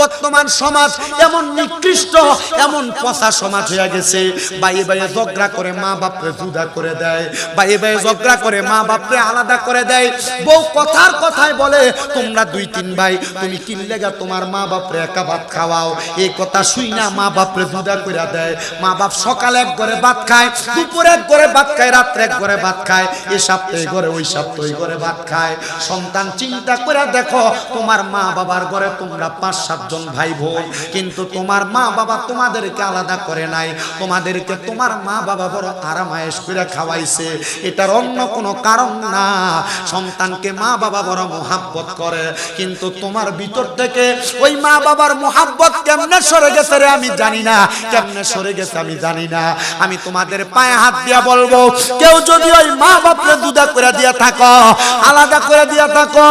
বর্তমান সমাজ এমন নিকৃষ্ট, এমন পচা সমাজ হয়ে গেছে। বাইয়ে বাইয়ে ঝগড়া করে মা বাপরে জুদা করে দেয় বাইয়ে বাইয়ে ঝগড়া করে মা বাপরে আলাদা করে দেয়। বউ কথার কথায় বলে, তোমরা দুই তিন ভাই, তুমি কিনলে গা তোমার মা বাপরে একা ভাত খাওয়াও। এই কথা শুই না, মা বাপরে জুদা করে দেয়। মা বাপ সকালে এক ঘরে ভাত খায়, দুপুরে এক ঘরে ভাত খায়, রাত্রে এক ঘরে ভাত খায়, এ সপ্তাহে ঘরে, ওই সপ্তাহে ঘরে ভাত খায়। সন্তান চিন্তা করে দেখো, তোমার মা বাবার ঘরে তোমরা পাঁচ সাতজন ভাই বোন কিন্তু তোমার মা বাবা তোমাদেরকে আলাদা করে নাই। তোমাদেরকে তোমার মা বাবা বড় আরামায়েশ করে খাওয়াইছে। এটার অন্য কোনো কারণ না। সন্তানকে মা বাবা বড় মোহাব্বত করে। কিন্তু তোমার ভিতর থেকে ওই মা বাবার মোহাব্বত কেমনে সরে গেছে রে আমি জানি না। কেমনে সরে গেছে আমি জানি না। আমি তোমাদের পায়ে হাত দিয়া বলব, কেউ যদি ওই মা বাপরে দুদা করে দিয়া থাকো, আলাদা করে দিয়া থাকো,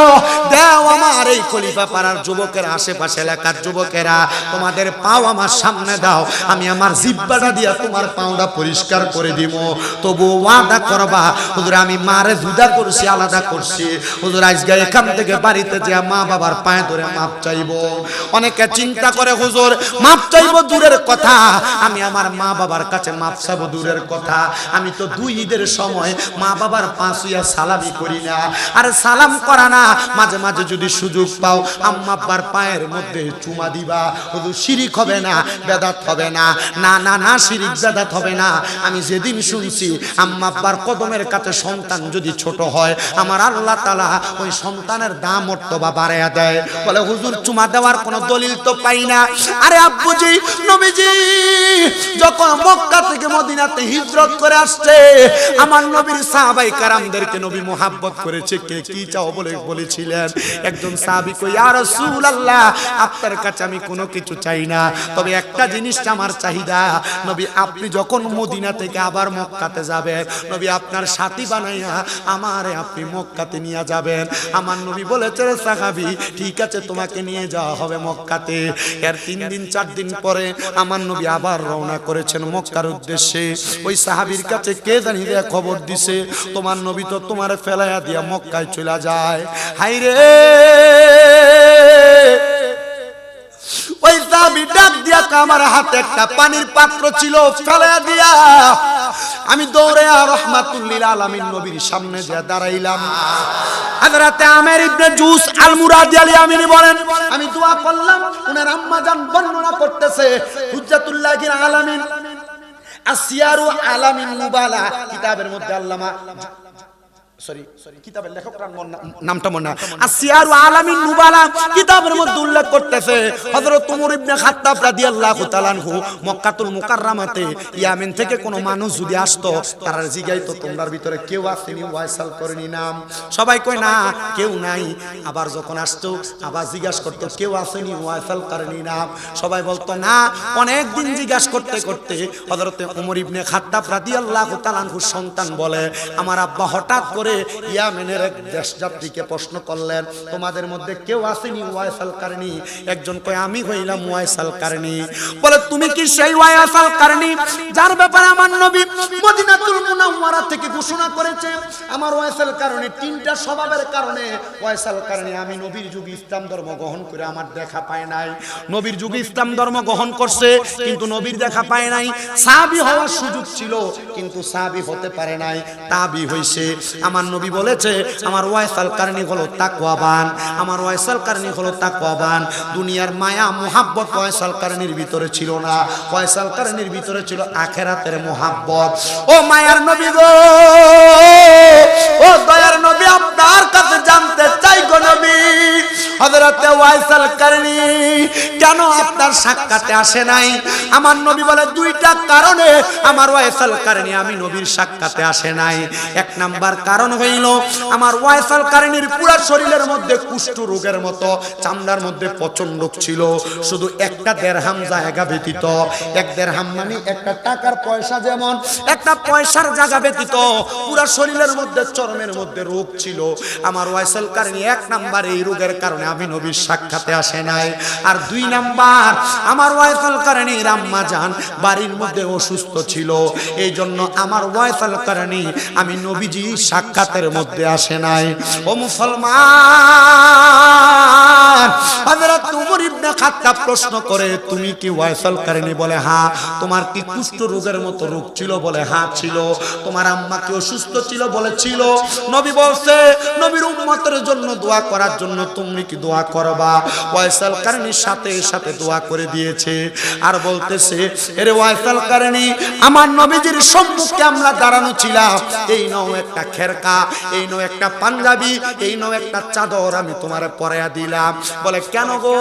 দেও আমার এই খলিফা পাড়ার যুবকের আশেপাশে এলাকার যুবকেরা, তোমাদের পাও আমার সামনে দাও, আমি আমার জিব্বাটা দিয়া তোমার পাওটা পরিষ্কার করে দিব। তবু ওয়াদা করবা, হুজুর, আমি মারে জুদা করছি, আলাদা করছি। হুজুর, আজকে এখান থেকে বাড়িতে যে মা বাবার পায়ে ধরে মাপ চাইব। অনেকে চিন্তা করে, হুজুর, মাপ চাইব দূরের কথা, আমি আমার মা বাবার কাছে মাপ চাইব দূরের কথা। আমি তো দুই ঈদের সময় মা বাবার পাঁচুয়া সালামি করি না। আর সালাম করা না, মাঝে মাঝে যদি সুযোগ পাও, আম্মা আব্বার পায়ের মধ্যে চুমা দিবা। হুজুর, শিরিক হবে না, বেদাত হবে না। না না না, শিরিক, বেদাত হবে না। আমি যেদিন শুনছি, আম্মা আব্বার কদমের কাছে সন্তান যদি ছোট হয়, আমার আল্লাহ তালা ওই সন্তানের দাম মর্তবা বাড়াইয়া দেয়। বলে, হুজুর, চুমা দেওয়ার কোনো দলিল তো পাই না। আরে আব্বুজি, নবীজি, যখন মক্কা থেকে মদিনাতে হিজরত করে আসছে, আমার নবীর সাহাবাই কারামদেরকে নবী মোহাব্বত করেছে। কে কি চাও বলে বলেছিলেন? একজন সাহাবি কই ইয়া রাসূলুল্লাহ আপনার কাছে আমি কোনো কিছু চাই না। তবে একটা জিনিস আমার চাহিদা, নবী আপনি যখন মদিনা থেকে আবার মক্কাতে যাবেন, নবী আপনার সাথী বানাইয়া আমারে আপনি মক্কাতে নিয়ে যাবেন। আমার নবী বলেছে, রে সাহাবি, ঠিক আছে, তোমাকে নিয়ে যাওয়া হবে মক্কাতে। এর তিন দিন, চার দিন পরে আমার নবী আবার রওনা করেছেন মক্কার উদ্দেশ্যে। ওই সাহাবীর কাছে কে জানি রে খবর দিছে, তোমার নবী তো তোমার ফেলাইয়া দিয়া মক্কায় চলে যায়। হাই রে আমার হাতে একটা পানির পাত্র ছিল ফেলাইয়া দিয়া আমি দৌড়ে আর রহমাতুল্লিল আলামিন নবীর সামনে যে দাঁড়াইলাম। হযরতে আমের ইবনে জুস আল মুরাদি আমিনি বলেন, আমি দোয়া করলাম, উনার আম্মা জান বর্ণনা করতেছে হুজ্জাতুল্লাহিল আলামিন। আসিয়ারু আলামিন মুবালা কিতাবের মধ্যে আল্লামা সরি কিতাবের লেখকটার নামটা মনে আলামিন কিতাবের মধ্যে উল্লেখ করতেছে হযরত ওমর ইবনে খাত্তাব রাদিয়াল্লাহু তাআলা আনহু মক্কাতুল মুকাররামাতে ইয়ামেন থেকে কোনো মানুষ যদি আসতো তারা জিগাইতো তোমরার ভিতরে কেউ আসেনি ওয়াইসাল করেনি নাম সবাই কয় না কেউ নাই। আবার যখন আসতো আবার জিজ্ঞাসা করতো কেউ আসেনি ওয়াইসাল করেনি নাম সবাই বলতো না। অনেক দিন জিজ্ঞাসা করতে করতে হযরতে ওমর ইবনে খাত্তাব রাদিয়াল্লাহু তাআলা আনহুর সন্তান বলে আমার আব্বা হঠাৎ করে ইয়ামেনের এক দেশযাত্রীকে প্রশ্ন করলেন, তোমাদের মধ্যে কেউ আসেনি ওয়াইসাল কারণী? একজন কয়, আমি হইলাম ওয়াইসাল কারণী। বলে, তুমি কি সেই ওয়াইসাল কারণী যার ব্যাপারে আমার নবী মদিনাতুল মুনাওয়ারা থেকে ঘোষণা করেছে? আমার ওয়াইসাল কারণে তিনটা স্বভাবের কারণে ওয়াইসাল কারণে আমি নবীর যুগে ইসলাম ধর্ম গ্রহণ করে আমার দেখা পায় নাই। নবীর যুগে ইসলাম ধর্ম গ্রহণ করছে, কিন্তু নবীর দেখা পায় নাই। সাহাবী হওয়ার সুযোগ ছিল, কিন্তু সাহাবী হতে পারে নাই। তাবি হইছে, আমার নবী বলেছে, আমার ওয়াইসাল কারণী হলো তাকওয়াবান, আমার ওয়াইসাল কারণী হলো তাকওয়াবান। দুনিয়ার মায়া, মোহাব্বত ওয়াইসাল কারণীর ভিতরে ছিল না। ওয়াইসাল কারণীর ভিতরে ছিল আখেরাতের মোহাব্বত। ও মায়ার নবী গো! ও দয়ার নবী, আপনার কাছে জানতে চাই গো নবী। হযরতে ওয়াইসাল কারণী, কেন আপনার সাক্ষাতে আসে নাই? আমার নবী বলে দুইটা কারণে আমার ওয়াইসাল কারণী, আমি নবীর সাক্ষাতে আসে নাই। এক নাম্বার কারণ হইল, আমার ওয়াইসাল কারণীর পুরো শরীরের মধ্যে কুষ্ঠ রোগের মতো, চামড়ার মধ্যে পচন রোগ ছিল। শুধু একটা দেড়হাম জায়গা ব্যতীত। এক দেড়হাম মানে একটা টাকার পয়সা যেমন, একটা পয়সার জায়গা ব্যতীত। পুরো শরীরের মধ্যে চরমের মধ্যে রোগ ছিল। আমার ওয়াইসাল কারণী এক নাম্বার এই রোগের কারণে আমি নবীর সাক্ষাতে আসে নাই। আর দুই নাম্বার, আমার ওয়াইফাল কারণে রাম্মা যান বাড়ির মধ্যে অসুস্থ ছিল। এই জন্য আমার ওয়াইফাল কারণে আমি নবীজি সাক্ষাতের মধ্যে আসে নাই। ও মুসলমান প্রশ্ন করে, তুমি কি ওয়াইফাল কারণে? বলে হ্যাঁ তোমার কি কুষ্ঠ রোগের মতো রোগ ছিল? বলে হ্যাঁ ছিল। তোমার আম্মা কি অসুস্থ ছিল? বলে, ছিল। নবী বলছে, নবীর উম্মতের জন্য দোয়া করার জন্য তুমি কি দোয়া করবা। ওয়াইসাল কারণীর সাথে সাথে দোয়া করে দিয়েছে। আর বলতেছে, এরে ওয়াইসাল কারণী, আমার নবীজির সম্মুখে আমরা দাঁড়ানো ছিলাম। এই নও একটা খেরকা, এই নও একটা পাঞ্জাবি, এই নও একটা চাদর আমি তোমার পরাইয়া দিলাম। বলে, কেন গো?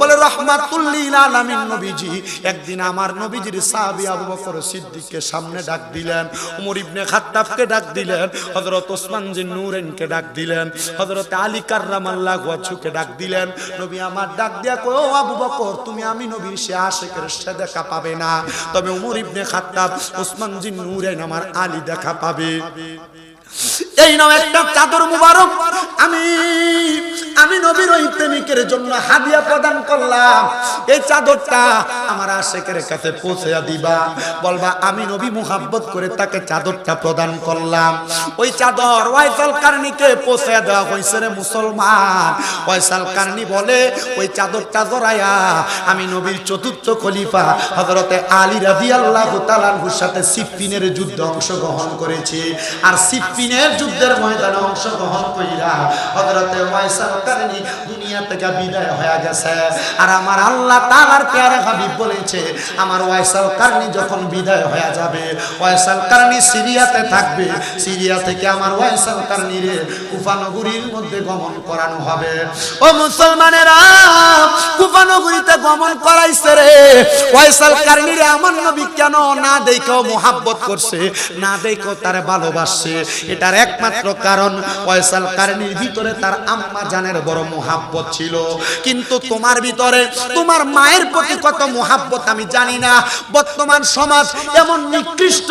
বলে, রহমাতুল্লিল আলামিন নবীজি, একদিন আমার নবীজির সাহাবী আবু বকর সিদ্দিককে সামনে ডাক দিলেন, উমর ইবনে খাত্তাবকে ডাক দিলেন, হযরত ওসমান জিন নূরেনকে ডাক দিলেন, হযরত আলী কাররামাল্লাহু ওয়াজহুকে ডাক দিলেন, নবী আমার ডাক দিয়া কো আবু বকর, তুমি আমি নবীর সে আশেকের সে দেখা পাবে না। তবে উমর ইবনে খাত্তাব, ওসমান জিন নূরে আমার আলী দেখা পাবে। এই নাও একটা চাদর মুবারক। আমি আমি নবীর ওই প্রেমিকের জন্য হাদিয়া প্রদান করলাম। এই চাদরটা আমার আশেকের কাছে পৌঁছে দিবা। বলবা, আমি নবী মুহাব্বত করে তাকে চাদরটা প্রদান করলাম। ওই চাদর ওয়াইসাল কারণীকে পৌঁছে দেওয়া হয়েছে রে মুসলমান। ওয়াইসাল কারণী বলে, ওই চাদরটা জড়াইয়া আমি নবীর চতুর্থ খলিফা হযরতে আলী রাদিয়াল্লাহু তাআলার সাথে সিফিনের যুদ্ধে অংশগ্রহণ করেছি। আর সিফিনের যুদ্ধের ময়দানে অংশগ্রহণ কইরা হযরতে ওয়াইসাল কারণী দুনিয়া থেকে বিদায় হয়ে গেছে। আর আমার আল্লাহ তাআলার পেয়ারা হাবিব বলেছে, আমার ওয়াইসাল কারণী যখন বিদায় হয়ে যাবে ওয়াইসাল কারণী সিরিয়াতে থাকবে, সিরিয়া থেকে আমার ওয়াইসাল কারণীরে কুফা নগরীর মধ্যে গমন করানো হবে। ও মুসলমানেরা, কুফা নগরীতে গমন করাইছে রে। ওয়াইসাল কারণীরে আমার নবী কেন না দেখেও মোহাব্বত করছে, না দেখেও তারে ভালোবাসছে। এটার একমাত্র কারণ ওয়াইসাল কারণীর ভিতরে তার আম্মা জানের বড় মোহাব্বত ছিল। কিন্তু তোমার ভিতরে তোমার মায়ের প্রতি কত মোহাব্বত আমি জানি না। বর্তমান সমাজ এমন নিকৃষ্ট,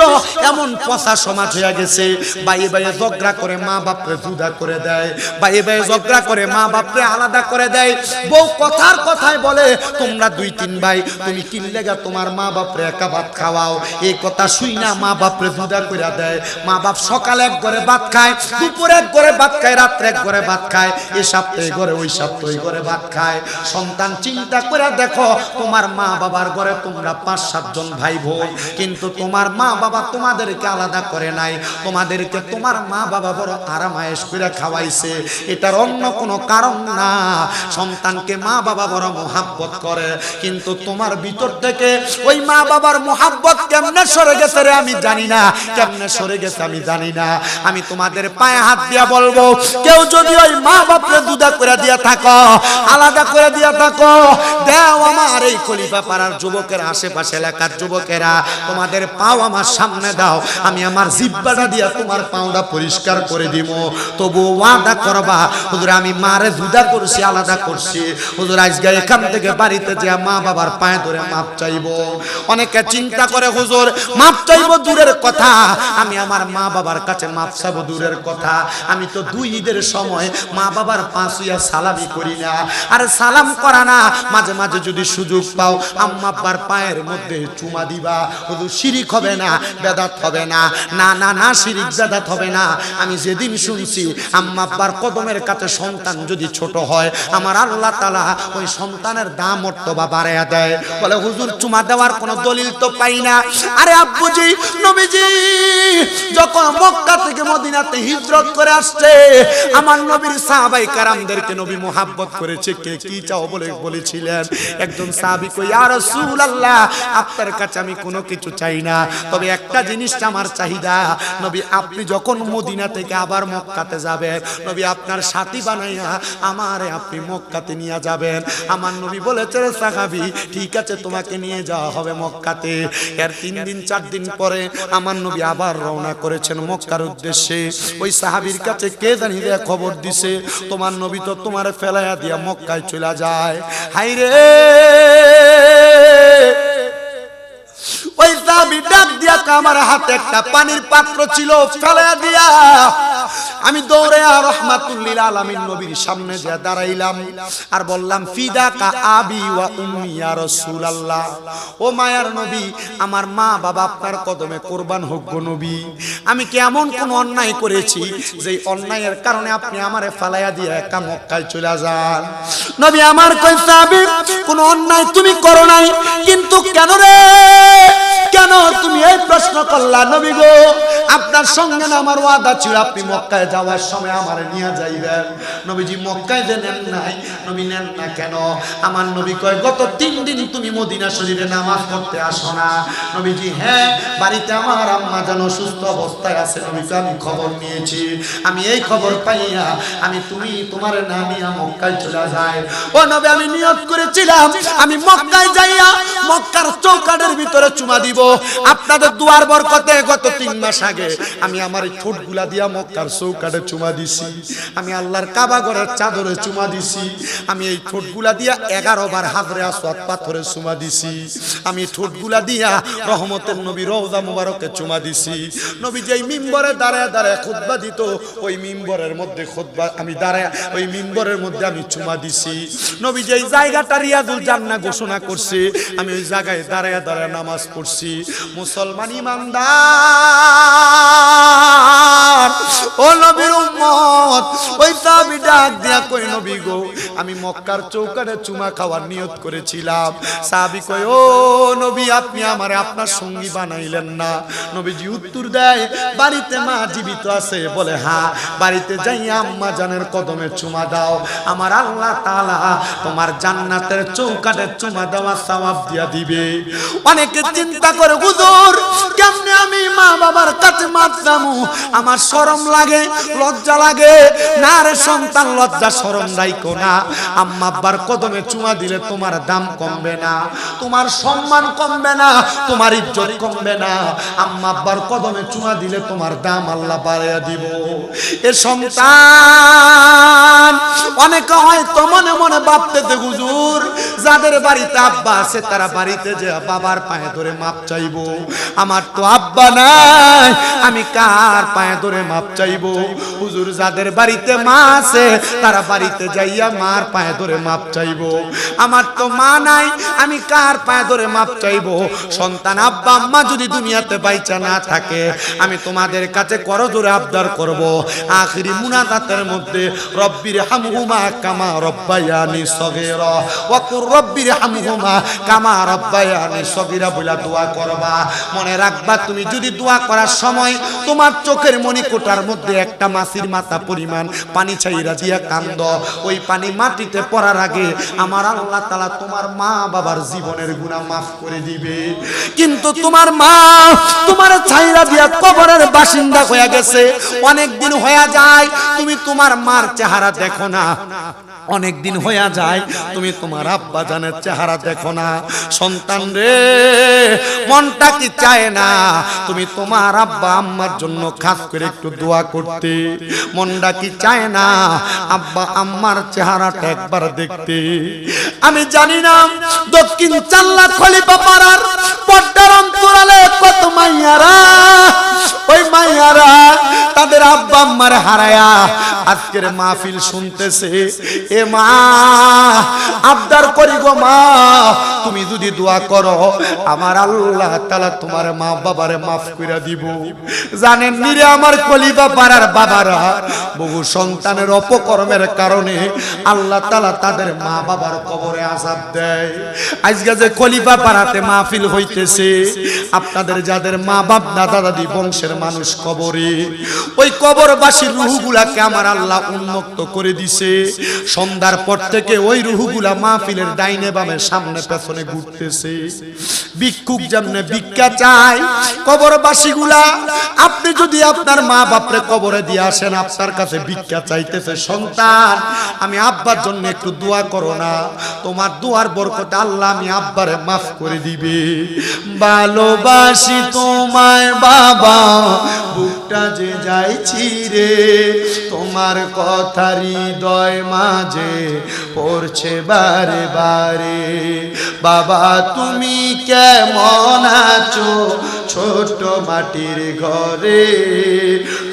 এমন পচা সমাজ হয়ে গেছে। বাইয়ে বাইয়ে ঝগড়া করে মা বাপরে জুদা করে দেয় বাইয়ে বাইয়ে ঝগড়া করে মা বাপরে আলাদা করে দেয়। বউ কথার কথায় বলে, তোমরা দুই তিন ভাই, তুমি কিনলেগা তোমার মা বাপরে একা ভাত খাওয়াও। এই কথা শুই না মা বাপরে জুদা করে দেয়। মা বাপ সকালে এক ঘরে ভাত খায় দুপুরে এক ঘরে ভাত খায়, রাত্রে এক ঘরে ভাত খায়, এ সপ্তাহে ঘরে, ওই সপ্তাহে ঘরে ভাত খায়। সন্তান, চিন্তা করে দেখো, তোমার মা বাবার ঘরে তোমরা পাঁচ সাতজন ভাই বোন কিন্তু তোমার মা বাবা তোমাদেরকে আলাদা করে নাই। তোমাদেরকে তোমার মা বাবা বড় আরামায়েশ করে খাওয়াইছে। এটার অন্য কোনো কারণ না। সন্তানকে মা বাবা বড় মোহাব্বত করে, কিন্তু তোমার ভিতর থেকে ওই মা বাবার মোহাব্বত কেমনে সরে গেছে রে আমি জানি না। কেমনে সরে গেছে আমি জানি না। আমি তোমাদের পায়ে হাত দিয়া বলব, কেউ যদি ওই মা বাপরে দুদা করে দিয়া থাকো, আলাদা করে দিয়া থাকো, দেও আমার এই খলিফা পাড়ার যুবকের আশেপাশে এলাকার যুবকেরা, তোমাদের পাও আমার সামনে দাও, আমি আমার জিব্বাটা দিয়া তোমার পাওটা পরিষ্কার করে দিব। তবু ওয়াদা করবা, হুজুর, আমি মারে জুদা করছি, আলাদা করছি। হুজুর, আজকে এখান থেকে বাড়িতে যে মা বাবার পায়ে ধরে মাপ চাইব। অনেকে চিন্তা করে, হুজুর, মাপ চাইব দূরের কথা, আমি আমার মা বাবার কাছে মাপ চাইব দূরের কথা। আমি তো দুই ঈদের সময় মা বাবার পাঁচ হইয়া সালামি করি না। আর সালাম করা না, মাঝে মাঝে যদি সুযোগ পাও, আম্মা আব্বার পায়ের মধ্যে চুমা দিবা। হুজুর, শিরিক হবে না, বেদাত হবে না। না না না, শিরিক, বেদাত হবে না। আমি যেদিন শুনছি আম্মা আব্বার কদমের কাছে সন্তান যদি ছোট হয়, আমার আল্লাহ তালা ওই সন্তানের দাম মর্তবা বাড়াইয়া দেয়। বলে, হুজুর, চুমা দেওয়ার কোনো দলিল তো পাই না। আরে আব্বুজি, নবীজি, যখন মক্কা থেকে মদিনাতে হিজরত করে আসছে। আমার নবীর সাহাবাই কারামদেরকে নবী মোহাব্বত করেছে। কে কি চাও বলে বলেছিলেন? একজন সাহাবী কই ইয়া রাসূলুল্লাহ, আপনার কাছে আমি কোনো কিছু চাই না। তবে একটা জিনিস আমার চাহিদা। নবী, আপনি যখন মদিনা থেকে আবার মক্কাতে যাবেন, নবী আপনার সাথী বানাইয়া আমারে আপনি মক্কাতে নিয়ে যাবেন। আমার নবী বলেছে, রে সাহাবী, ঠিক আছে, তোমাকে নিয়ে যাওয়া হবে মক্কাতে। এর তিন দিন, চার দিন পরে আমার নবী আবার রওনা করেছেন মক্কার উদ্দেশ্যে। ওই সাহাবির কাছে কে জানি দেয়া খবর দিছে, তোমার নবী তো তোমার ফেলাইয়া দিয়া মক্কায় চলে যায়। হাই রে! ওই সাহাবি ডাক দিয়া আমার হাতে একটা পানির পাত্র ছিল, ফেলাইয়া দিয়া আমি দৌড়ে আর রহমাতুল্লিল আলামিন নবীর সামনে যে দাঁড়াইলাম আর বললাম, ফিদা কা আবি ওয়া উম্মি ইয়া রাসূলুল্লাহ। ও মায়ার নবী, আমার মা বাবা আপনার কদমে কোরবান হোক গো নবী। আমি কি এমন কোন অন্যায় করেছি যে অন্যায়ের কারণে আপনি আমারে ফালাইয়া দিয়ে একা মক্কায় চলে যান? নবী আমার কই সাহাবী কোন অন্যায় তুমি করো নাই, কিন্তু কেন রে? কেন তুমি এই প্রশ্ন করলা, নবী গো, আপনার সঙ্গে না আমার ওয়াদা ছিল, আপনি মক্কায় যাওয়ার সময় আমারে নিয়ে যাইবেন। নবীজি মক্কায় যে নেন নাই, নবী নেন না কেন? আমার নবী কয়, গত তিন দিন তুমি মদিনা শরীরে নামাজ পড়তে আসো না। নবীজি হ্যাঁ বাড়িতে আমার আম্মা যেন সুস্থ অবস্থায় আছে নবীকে আমি খবর নিয়েছি। আমি এই খবর পাইয়া, আমি তুমি, তোমার নামিয়া মক্কায় চলে যায় ও নবী, আমি নিয়ত করেছিলাম, আমি মক্কায় যাইয়া মক্কার চৌকাটের ভিতরে চুমা দিব। আপনাদের দুয়ার বরকতে গত তিন মাস আগে আমি আমার এই ঠোঁটগুলা দিয়া মক্কার চৌকাটে চুমা দিছি। আমি আল্লাহর কাবা ঘরের চাদরে চুমা দিছি। আমি এই ঠোঁটগুলা দিয়া এগারো বার হাজরে আসওয়াত পাথরে চুমা দিছি। আমি ঠোঁটগুলা দিয়া রহমতের নবী রওজা মুবারকে চুমা দিছি। নবী যেই মিম্বরে দাঁড়ায় দাঁড়ায় খুতবা দিত ওই মিম্বরের মধ্যে খুতবা আমি দাঁড়ায় ওই মিম্বরের মধ্যে আমি চুমা দিছি। নবী যেই জায়গাটা রিয়াজুল জান্না ঘোষণা করছে আমি ওই জায়গায় দাঁড়ায় দাঁড়ায় নামাজ পড়ছি। মুসলমান ইমানদার। ও নবীর উম্মত, ওই সাহাবী ডাক দিয়া কই নবী গো, আমি মক্কার চৌকাটে চুমা খাওয়ার নিয়ত করেছিলাম। সাহাবী কই ও নবী, আপনি আমারে আপনার সঙ্গী বানাইলেন না। নবীজি উত্তর দেয়, বাড়িতে মা জীবিত আছে। বলে হ্যাঁ বাড়িতে যাই আম্মা জানের কদমে চুমা দাও। আমার আল্লাহ তাআলা তোমার জান্নাতের চৌকাটে চুমা দেওয়া সওয়াব দিয়া দিবে। অনেকে চিন্তা করে, হুজুর, কেমনে আমি মা বাবার কাছে মাপ যামু আমার শরম লাগে, লজ্জা লাগে। না রে সন্তান, লজ্জা শরম রাইকো না। আম্মা আব্বার কদমে চুমা দিলে তোমার দাম কমবে না, তোমার সম্মান কমবে না, তোমার ইজ্জত কমবে না। আম্মা আব্বার কদমে চুমা দিলে তোমার দাম আল্লাহ বাড়াইয়া দিব। এ সন্তান, অনেকে হয়তো মনে মনে ভাবতেছে, হুজুর, যাদের বাড়িতে আব্বা আছে, তারা বাড়িতে যে বাবার পায়ে ধরে মাপ চাইব? আমার তো আব্বা নাই, আমি কার পায়ে ধরে মাপ চাইব? হুজুর যাদের বাড়িতে মা আছে, তারা বাড়িতে যাইয়া মার পায়ে ধরে মাপ চাইব। আমার তো মা নাই, আমি কার পায়ে ধরে মাপ চাইব? সন্তান আব্বা, আম্মা যদি দুনিয়াতে বাইচা না থাকে, আমি তোমাদের কাছে করজোরে আবদার করব। আখিরি মুনাজাতের মধ্যে, রব্বির হামহুমা কামা রব্বায়ানি সগীরা। ওয়া কুর রব্বির হামহুমা কামা রব্বায়ানি সগীরা বইলা দোয়া করবা। মনে রাখবা, তুমি যদি দোয়া করার সময় তোমার চোখের মণিকোটার মধ্যে একটা মাছির মাথা পরিমাণ পানি চাইরা দিয়া কান্দ, ওই পানি মাটিতে পড়ার আগে আমার আল্লাহ তাআলা তোমার মা বাবার জীবনের গুনাহ মাফ করে দিবে। কিন্তু তোমার মা তোমার ছাইরা দিয়া কবরের বাসিন্দা হয়ে গেছে। অনেক দিন হয়ে যায়, তুমি তোমার মার চেহারা দেখো না। অনেক দিন হইয়া যায়, তুমি তোমার আব্বা জানের চেহারা দেখো না। সন্তান রে মনটা কি চায় না? তুমি তোমার আব্বা আম্মার জন্য খাস করে একটু দোয়া করতে। মনটা কি চায় না? আব্বা আম্মার চেহারাটা একবার দেখতে। আমি জানি না, দক্ষিণ চাল্লা খলিফা পাড়ার পদ্মার অন্তরালে কত মাইয়ারা। ওই মাইয়ারা তাদের আব্বা আম্মার হারায়া আজকের মাহফিল শুনতেছে। এ মা, আবদার করি গো মা, তুমি যদি দোয়া করো, আমার আল্লাহ তাআলা তোমার মা বাবারে মাফ করে দিব। জানেন নিরে আমার কলিবা পাড়ার বাবারা, বহু সন্তানের অপকর্মের কারণে আল্লাহ তাআলা তাদের মা বাবার কবরে আযাব দেয়। আজকে যে কলিবা পাড়াতে মাহফিল হইতেছে, আপনাদের যাদের মা বাপ, দাদা, দাদি বংশের মানুষ কবরে, ওই কবরবাসীর রুহুগুলাকে আমার আল্লাহ উন্মুক্ত করে দিছে। সন্ধ্যার পর থেকে ওই রুহুগুলা মাহফিলের ডাইনে বামে সামনে পেছনে ঘুরতেছে। ভিক্ষুক যেমনে ভিক্ষা চায় কবরবাসীগুলা, আপনি যদি আপনার মা বাপরে কবরে দিয়ে আসেন, আপনার কাছে ভিক্ষা চাইতেছে সন্তান, আমি আব্বার জন্য একটু দোয়া করো না। তোমার দোয়ার বরকতে আল্লাহ আমি আব্বারে মাফ করে দিবে। ভালোবাসি তোমায় বাবা বুকটা যে যাইছি রে, তোমার কথা হৃদয় মাঝে পড়ছে বারে বারে। বাবা, তুমি কেমন আছো ছোট মাটির ঘরে?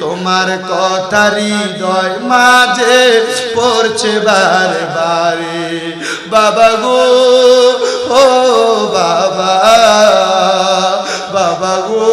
তোমার কথা হৃদয় মাঝে পড়ছে বারে বারে। বাবা গো, ও বাবা বাবা গো